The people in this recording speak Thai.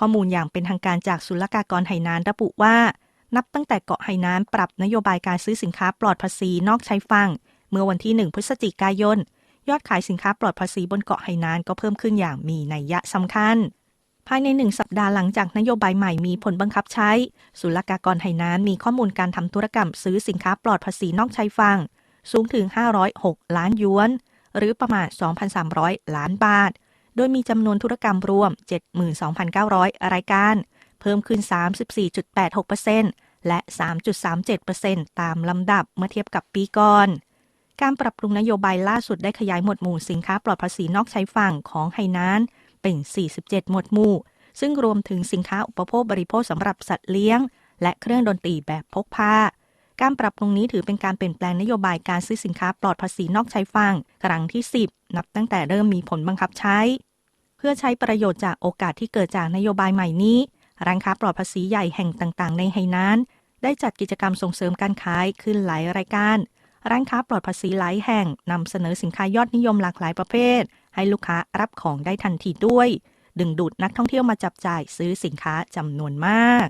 ข้อมูลอย่างเป็นทางการจากศุลกากรไหหนานระบุว่า นับตั้งแต่เกาะไหหนานปรับนโยบายการซื้อสินค้าปลอดภาษีนอกชายฝั่ง เมื่อวันที่ 1 พฤศจิกายน ยอดขายสินค้าปลอดภาษีบนเกาะไหหนานก็เพิ่มขึ้นอย่างมีนัยยะสำคัญ ภายในหนึ่งสัปดาห์หลังจากนโยบายใหม่มีผลบังคับใช้ศุลกากรไหหนานมีข้อมูลการทำธุรกรรมซื้อสินค้าปลอดภาษีนอกชายฝั่งสูงถึง 506 ล้านหยวน หรือประมาณ 2,300 ล้านบาท โดยมีจำนวนธุรกรรมรวม 72,900 รายการ เพิ่มขึ้น 34.86%และ 3.37%ตามลำดับเมื่อเทียบกับปีก่อนการปรับปรุงนโยบายล่าสุดได้ขยายหมวดหมู่สินค้าปลอดภาษีนอกใชายฝั่งของไหนานเป็น 47 หมวดหมู่ ซึ่งรวมถึงสินค้าอุปโภคบริโภคสำหรับสัตว์เลี้ยง และเครื่องดนตรีแบบพกพา การปรับปรุงนี้ถือเป็นการเปลี่ยนแปลงนโยบายการซื้อสินค้าปลอดภาษีนอกใชายฝั่งครั้งที่ 10 นับตั้งแต่เริ่มมีผลบังคับใช้ เพื่อใช้ประโยชน์จากโอกาสที่เกิดจากนโยบายใหม่นี้ ร้านค้าปลอดภาษีใหญ่แห่งต่างๆ ในไหหนานได้จัดกิจกรรมส่งเสริมการขายขึ้นหลายรายการ ร้านค้าปลอดภาษีหลายแห่งนำเสนอสินค้ายอดนิยมหลากหลายประเภท ให้ลูกค้ารับของได้ทันทีด้วย ดึงดูดนักท่องเที่ยวมาจับจ่ายซื้อสินค้าจำนวนมาก